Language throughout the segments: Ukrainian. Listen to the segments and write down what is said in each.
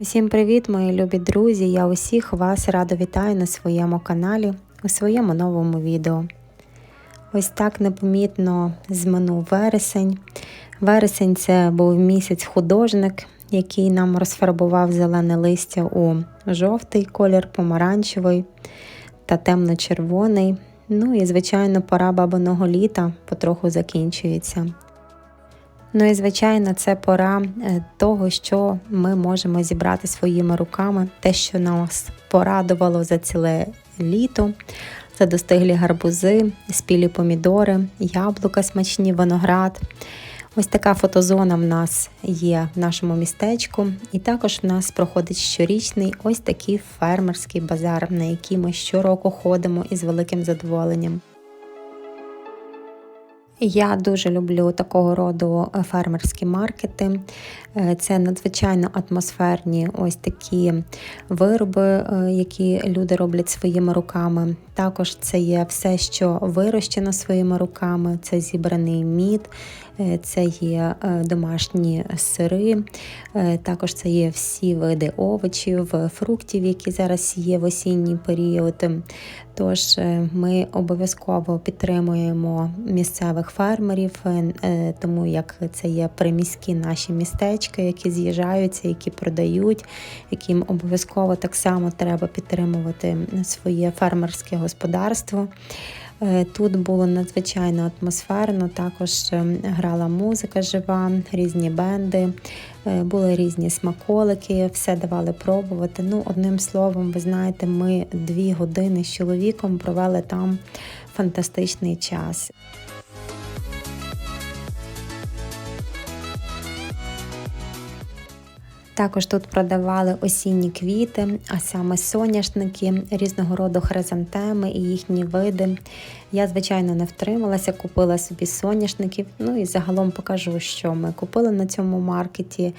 Всім привіт, мої любі друзі! Я усіх вас радо вітаю на своєму каналі у своєму новому відео. Ось так непомітно зминув вересень. Вересень це був місяць художник, який нам розфарбував зелене листя у жовтий колір, помаранчевий та темно-червоний. Ну і, звичайно, пора бабиного літа потроху закінчується. Ну і звичайно, це пора е, того, що ми можемо зібрати своїми руками, те, що нас порадувало за ціле літо. Це достиглі гарбузи, спілі помідори, яблука смачні, виноград. Ось така фотозона в нас є в нашому містечку, і також в нас проходить щорічний ось такий фермерський базар, на який ми щороку ходимо із великим задоволенням. Я дуже люблю такого роду е, фермерські маркети. Е, Це надзвичайно атмосферні ось такі вироби, е, які люди роблять своїми руками. Також це є все, що вирощено своїми руками, це зібраний мід, це є домашні сири, також це є всі види овочів, фруктів, які зараз є в осінній період. Тож ми обов'язково підтримуємо місцевих фермерів, тому як це є приміські наші містечка, які з'їжджаються, які продають, яким обов'язково так само треба підтримувати своє фермерське господарство. Тут було надзвичайно атмосферно, також грала музика жива, різні бенди, були різні смаколики, все давали пробувати. Ну, одним словом, ви знаєте, ми дві години з чоловіком провели там фантастичний час. Також тут продавали осінні квіти, а саме соняшники, різного роду хризантеми і їхні види. Я, звичайно, не втрималася, купила собі соняшників. Ну і загалом покажу, що ми купили на цьому маркеті.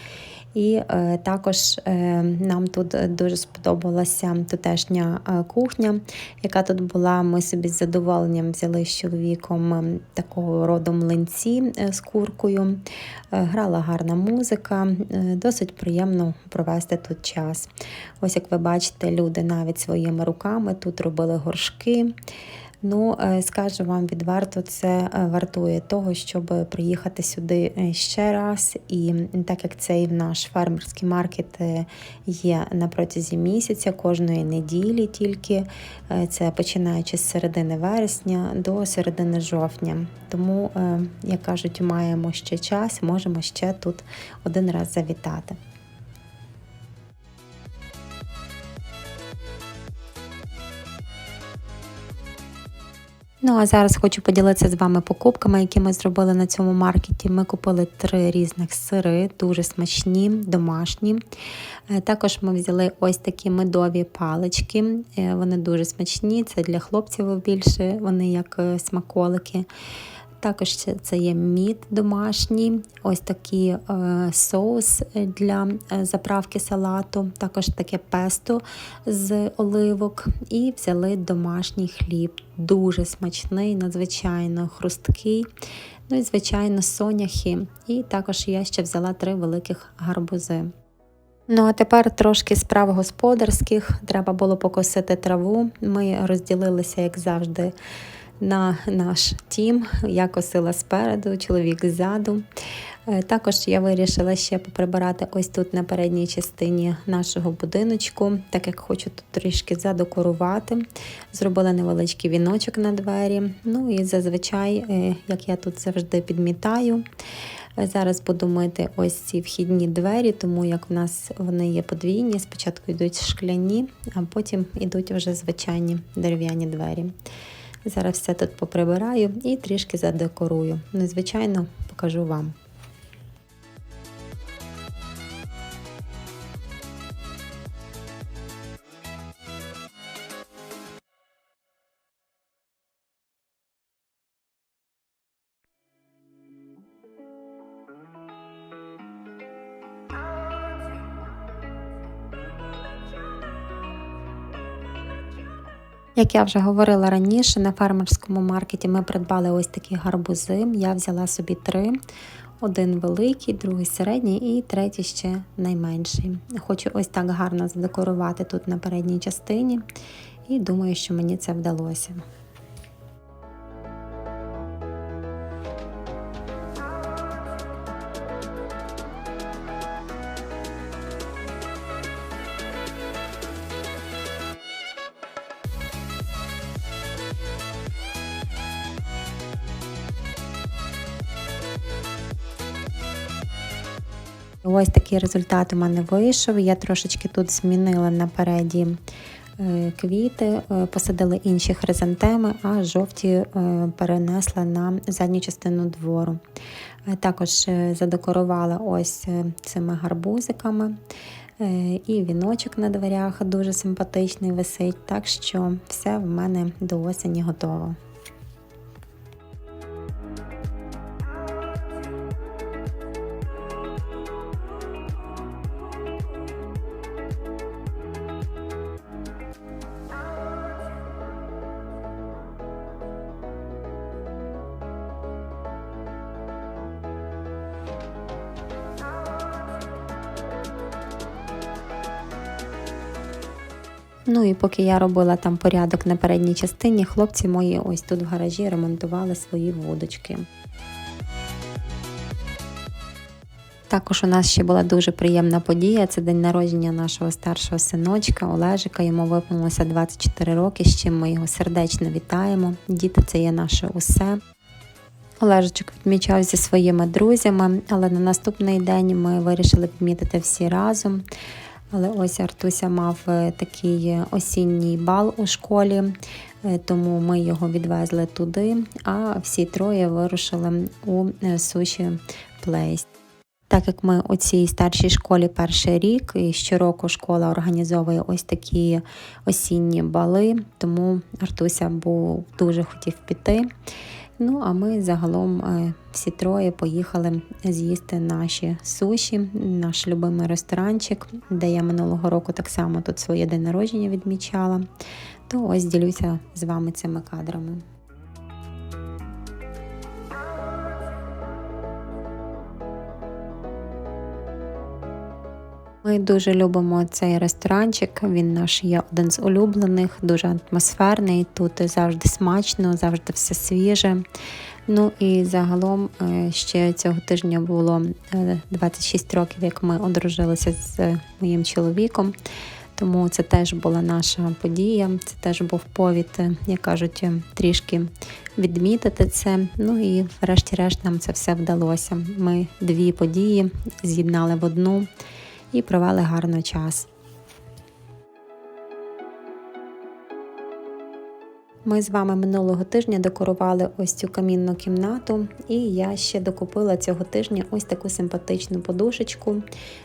І е, також е, нам тут дуже сподобалася тутешня е, кухня, яка тут була. Ми собі з задоволенням взяли з чоловіком е, такого роду млинці з куркою. Грала гарна музика, досить приємно провести тут час. Ось як ви бачите, люди навіть своїми руками тут робили горшки. Ну, е, скажу вам відверто, це е, вартує того, щоб приїхати сюди е, ще раз. І так як цей наш фермерський маркет є на протязі місяця, кожної неділі тільки це починаючи з середини вересня до середини жовтня. Тому, як кажуть, маємо ще час, можемо ще тут один раз завітати. Ну а зараз хочу поділитися з вами покупками, які ми зробили на цьому маркеті. Ми купили три різних сири, дуже смачні, домашні. Е, також ми взяли ось такі медові палички. Е, вони дуже смачні, це для хлопців більше, вони як е, смаколики. Також це є мід домашній, ось такий е, соус для заправки салату, також таке песто з оливок. І взяли домашній хліб. Дуже смачний, надзвичайно хрусткий. Ну і, звичайно, соняхи. І також я ще взяла три великих гарбузи. Ну, а тепер трошки справ господарських. Треба було покосити траву. Ми розділилися, як завжди на наш тім. Я косила спереду, чоловік ззаду. Е, також я вирішила ще поприбирати ось тут на передній частині нашого будиночку, так як хочу тут трішки задекорувати. Зробила невеличкий віночок на двері. Ну і зазвичай, е, як я тут завжди підмітаю. Е, зараз буду мити ось ці вхідні двері, тому як в нас вони є подвійні. Спочатку йдуть шкляні, а потім йдуть вже звичайні дерев'яні двері. Зараз все тут поприбираю і трішки задекорую. Незвичайно покажу вам. Як я вже говорила раніше, на фермерському маркеті ми придбали ось такі гарбузи. Я взяла собі три. Один великий, другий середній і третій ще найменший. Хочу ось так гарно задекорувати тут на передній частині, і думаю, що мені це вдалося. Ось такий результат у мене вийшов. Я трошечки тут змінила напереді е, квіти, е, посадили інші хризантеми, а жовті е, перенесла на задню частину двору. Також задекорувала ось цими гарбузиками. І віночок на дверях дуже симпатичний висить, так що все в мене до осені готово. Ну і поки я робила там порядок на передній частині, хлопці мої ось тут в гаражі ремонтували свої вудочки. Також у нас ще була дуже приємна подія. Це день народження нашого старшого синочка Олежика. Йому виповнилося 24 роки, з чим ми його сердечно вітаємо. Діти це є наше усе. Олежечок відмічав зі своїми друзями, але на наступний день ми вирішили відмітити всі разом. Але ось Артуся мав е, такий осінній бал у школі, е, тому ми його відвезли туди, а всі троє вирушили у е, суші плейс. Так як ми у цій старшій школі перший рік, і щороку школа організовує ось такі осінні бали, тому Артуся був дуже хотів піти. Ну, а ми загалом е, всі троє поїхали з'їсти наші суші, наш любимий ресторанчик, де я минулого року так само тут своє день народження відмічала. То ось ділюся з вами цими кадрами. Ми дуже любимо цей ресторанчик. Він наш є один з улюблених, дуже атмосферний. Тут завжди смачно, завжди все свіже. Ну і загалом е, ще цього тижня було 26 е, років, як ми одружилися з моїм чоловіком. Тому це теж була наша подія, це теж був повід, е, як кажуть, трішки відмітити це. Ну і врешті-решт нам це все вдалося. Ми дві події з'єднали в одну і провели гарно час. Ми з вами минулого тижня декорували ось цю камінну кімнату, і я ще докупила цього тижня ось таку симпатичну подушечку,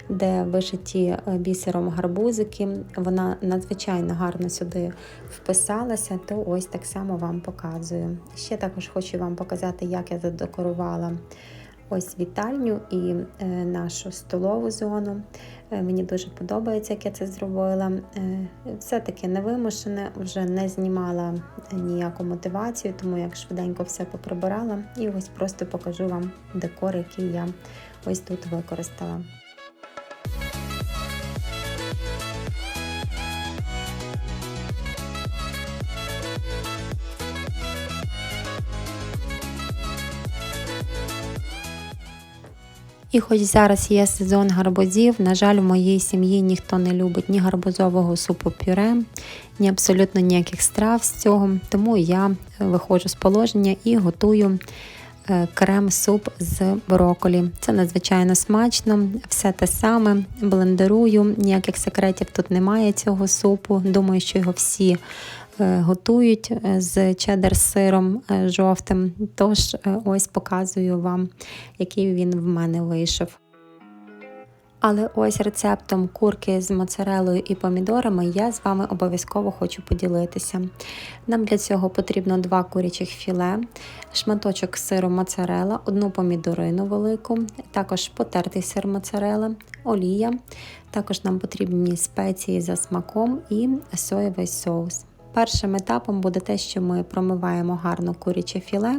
де вишиті е, бісером гарбузики. Вона надзвичайно гарно сюди вписалася, то ось так само вам показую. Ще також хочу вам показати, як я задекорувала ось вітальню і е, нашу столову зону. Е, мені дуже подобається, як я це зробила. Е, все-таки невимушене, вже не знімала ніяку мотивацію, тому як швиденько все поприбирала. І ось просто покажу вам декор, який я ось тут використала. І хоч зараз є сезон гарбузів, на жаль, в моїй сім'ї ніхто не любить ні гарбузового супу пюре, ні абсолютно ніяких страв з цього. Тому я виходжу з положення і готую е, крем-суп з броколі. Це надзвичайно смачно, все те саме, блендерую, ніяких секретів тут немає цього супу. Думаю, що його всі Е, готують е, з чеддер сиром е, жовтим. Тож ось показую вам, який він в мене вийшов. Але ось рецептом курки з моцарелою і помідорами я з вами обов'язково хочу поділитися. Нам для цього потрібно два курячих філе, шматочок сиру моцарела, одну помідорину велику, також потертий сир моцарела, олія. Також нам потрібні спеції за смаком і соєвий соус. Першим етапом буде те, що ми промиваємо гарно куряче філе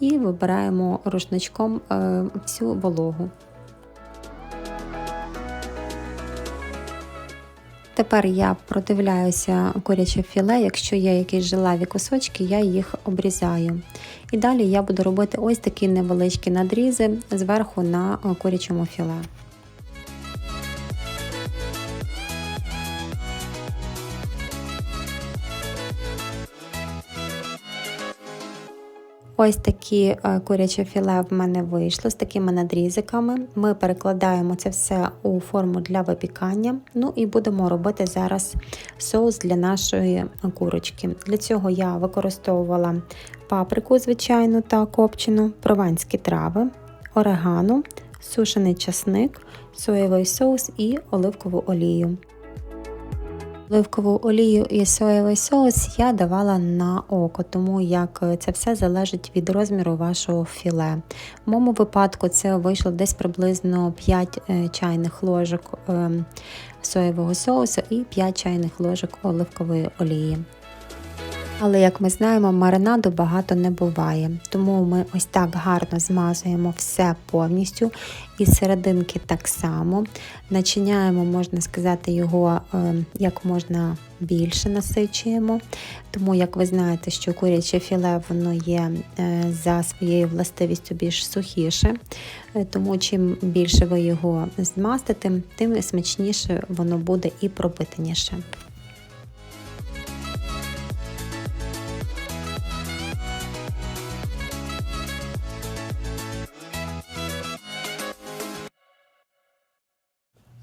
і вибираємо рушничком е, всю вологу. Тепер я продивляюся куряче філе, якщо є якісь жилаві кусочки, я їх обрізаю. І далі я буду робити ось такі невеличкі надрізи зверху на курячому філе. Ось такі е, куряче філе в мене вийшло з такими надрізиками. Ми перекладаємо це все у форму для випікання. Ну і будемо робити зараз соус для нашої курочки. Для цього я використовувала паприку, звичайну та копчену, прованські трави, орегано, сушений часник, соєвий соус і оливкову олію. Оливкову олію і соєвий соус я давала на око, тому як це все залежить від розміру вашого філе. В моєму випадку це вийшло десь приблизно 5 е, чайних ложок ем, соєвого соусу і 5 чайних ложок оливкової олії. Але, як ми знаємо, маринаду багато не буває, тому ми ось так гарно змазуємо все повністю і серединки так само. Начиняємо, можна сказати, його е, як можна більше насичуємо. Тому, як ви знаєте, що куряче філе воно є е, за своєю властивістю більш сухіше, е, тому чим більше ви його змастите, тим смачніше воно буде і пропитаніше.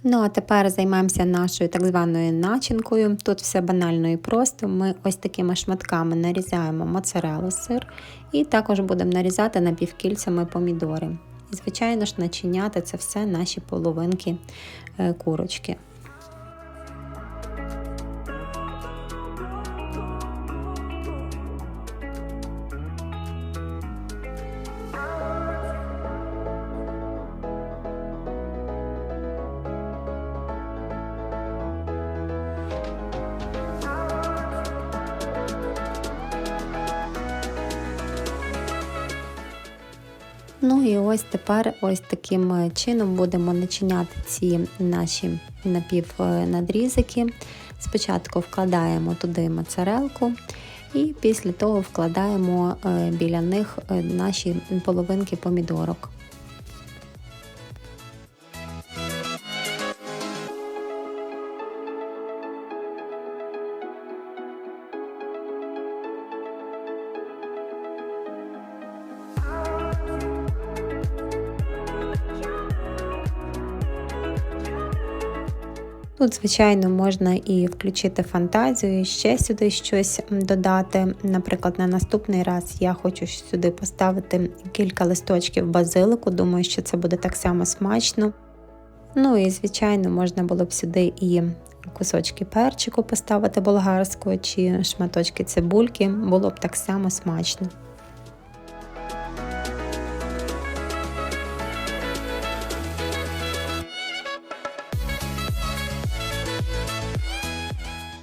Ну, а тепер займаємося нашою так званою начинкою. Тут все банально і просто. Ми ось такими шматками нарізаємо моцарелу сир і також будемо нарізати напівкільцями помідори. І, звичайно ж, начиняти це все наші половинки е, курочки. Тепер ось таким е, чином будемо начиняти ці наші напівнадрізики. Спочатку вкладаємо туди моцарелку і після того вкладаємо е, біля них е, наші половинки помідорок. Тут, звичайно, можна і включити фантазію, і ще сюди щось додати. Наприклад, на наступний раз я хочу сюди поставити кілька листочків базилику, думаю, що це буде так само смачно. Ну і, звичайно, можна було б сюди і кусочки перчику поставити болгарського, чи шматочки цибульки, було б так само смачно.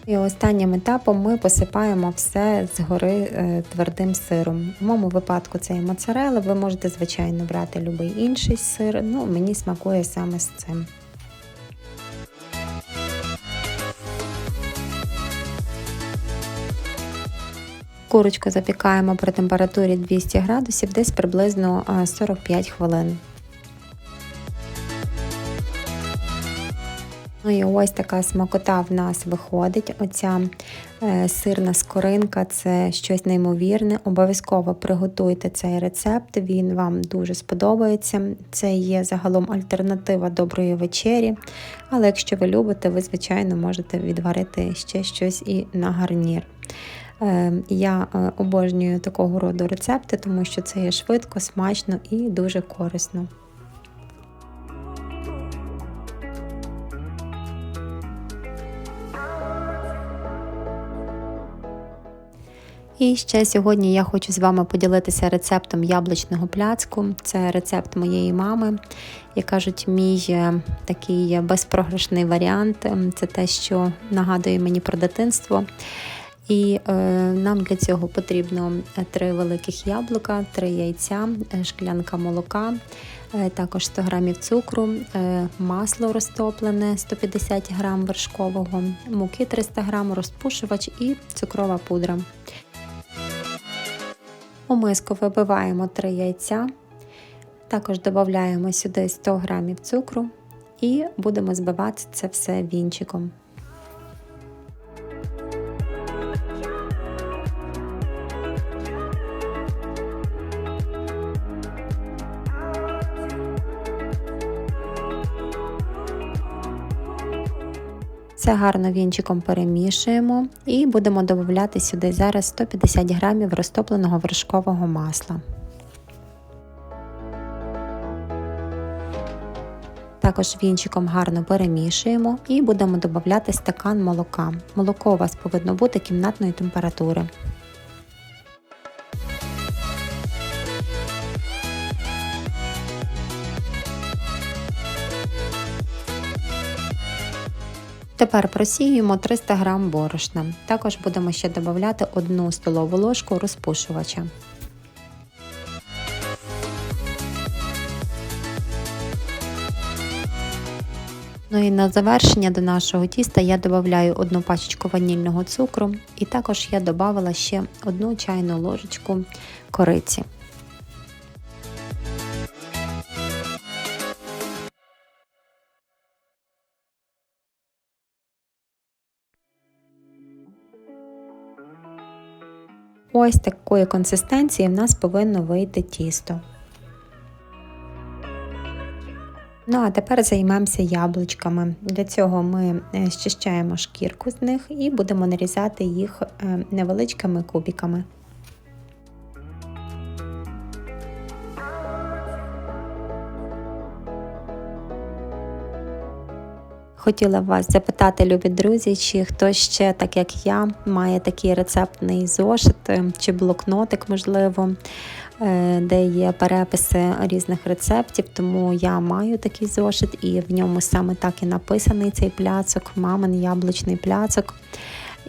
І останнім етапом ми посипаємо все згори е, твердим сиром. В моєму випадку це і моцарелла, ви можете, звичайно, брати будь-який інший сир, ну мені смакує саме з цим. Курочку запікаємо при температурі 200 градусів десь приблизно 45 е, хвилин. Ну і ось така смакота в нас виходить. Оця е, сирна скоринка це щось неймовірне. Обов'язково приготуйте цей рецепт, він вам дуже сподобається. Це є загалом альтернатива доброї вечері. Але якщо ви любите, ви, звичайно, можете відварити ще щось і на гарнір. Е, я е, обожнюю такого роду рецепти, тому що це є швидко, смачно і дуже корисно. І ще сьогодні я хочу з вами поділитися рецептом яблучного пляцку. Це рецепт моєї мами. Як кажуть, мій е, такий безпрограшний варіант. Це те, що нагадує мені про дитинство. І е, нам для цього потрібно 3 великих яблука, 3 яйця, е, шклянка молока, е, також 100 грамів цукру, е, масло розтоплене 150 грам вершкового, муки 300 грам, розпушувач і цукрова пудра. У миску вибиваємо 3 яйця, також додаємо сюди 100 грамів цукру і будемо збивати це все вінчиком. Все гарно вінчиком перемішуємо і будемо додати сюди зараз 150 грамів розтопленого вершкового масла. Також вінчиком гарно перемішуємо і будемо додати стакан молока. Молоко у вас повинно бути кімнатної температури. Тепер просіюємо 300 г борошна. Також будемо ще додати 1 столову ложку розпушувача. Ну і на завершення до нашого тіста я додаю одну пачечку ванільного цукру і також я додала ще одну чайну ложечку кориці. Ось такої консистенції в нас повинно вийти тісто. Ну, а тепер займемося яблучками. Для цього ми е, щищаємо шкірку з них і будемо нарізати їх е, невеличкими кубиками. Хотіла вас запитати, любі друзі, чи хтось ще, так як я, має такий рецептний зошит е, чи блокнотик, можливо, е, де є переписи різних рецептів. Тому я маю такий зошит, і в ньому саме так і написаний цей пляцок, мамин яблучний пляцок.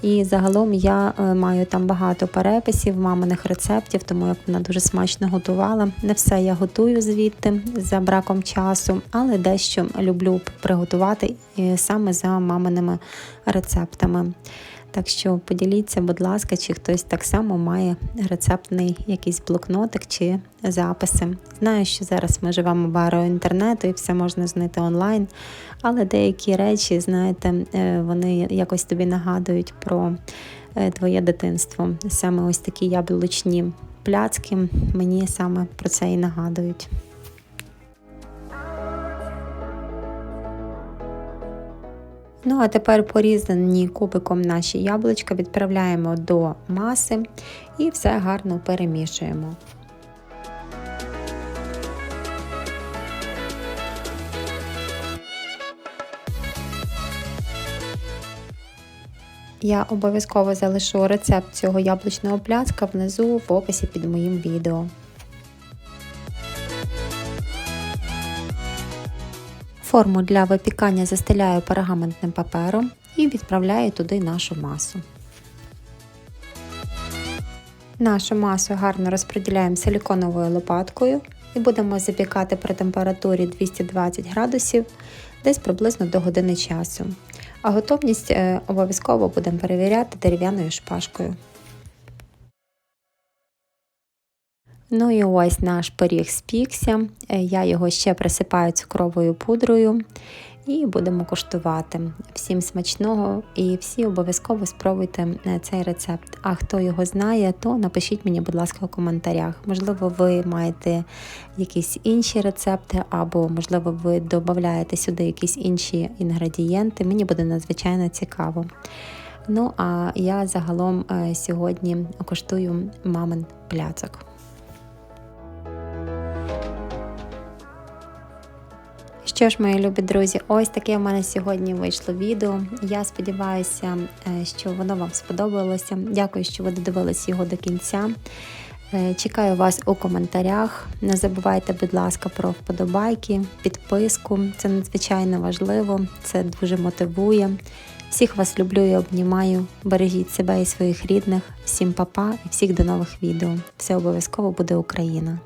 І загалом я е, маю там багато переписів, маминих рецептів, тому як вона дуже смачно готувала. Не все я готую звідти за браком часу, але дещо люблю приготувати саме за маминими рецептами. Так що поділіться, будь ласка, чи хтось так само має рецептний якийсь блокнотик чи записи. Знаю, що зараз ми живемо в бару інтернету і все можна знайти онлайн, але деякі речі, знаєте, е, вони якось тобі нагадують про е, твоє дитинство. Саме ось такі яблучні пляцки мені саме про це і нагадують. Ну, а тепер порізані кубиком наші яблучка відправляємо до маси і все гарно перемішуємо. Я обов'язково залишу рецепт цього яблучного пляцка внизу в описі під моїм відео. Форму для випікання застеляю пергаментним папером і відправляю туди нашу масу. Нашу масу гарно розподіляємо силіконовою лопаткою і будемо запікати при температурі 220 градусів десь приблизно до години часу. А готовність е, обов'язково будемо перевіряти дерев'яною шпажкою. Ну і ось наш пиріг спікся. Е, я його ще присипаю цукровою пудрою і будемо куштувати. Всім смачного і всі обов'язково спробуйте е, цей рецепт. А хто його знає, то напишіть мені, будь ласка, у коментарях. Можливо, ви маєте якісь інші рецепти, або, можливо, ви додаєте сюди якісь інші інгредієнти. Мені буде надзвичайно цікаво. Ну, а я загалом е, сьогодні коштую мамин пляцок. Що ж, мої любі друзі, ось таке в мене сьогодні вийшло відео. Я сподіваюся, е, що воно вам сподобалося. Дякую, що ви додивились його до кінця. Е, чекаю вас у коментарях. Не забувайте, будь ласка, про вподобайки, підписку. Це надзвичайно важливо, це дуже мотивує. Всіх вас люблю і обнімаю. Бережіть себе і своїх рідних. Всім па-па і всіх до нових відео. Все обов'язково буде Україна!